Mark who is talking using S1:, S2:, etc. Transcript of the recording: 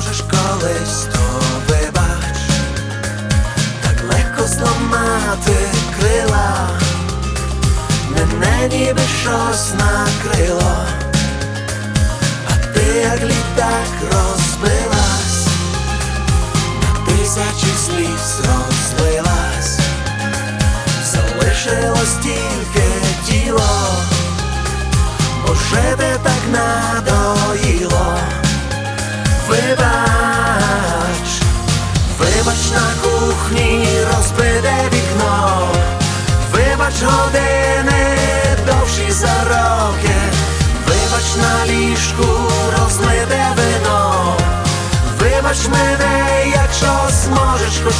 S1: зможеш колись, то вибач, так легко зламати крила, мене ніби щось накрило, а ти як літак розбилась, на тисячі слів розлилась, залишилось тільки тіло, бо жити так надо. Вибач години довші за роки, вибач на ліжку розлите вино, вибач мене, якщо зможеш хоч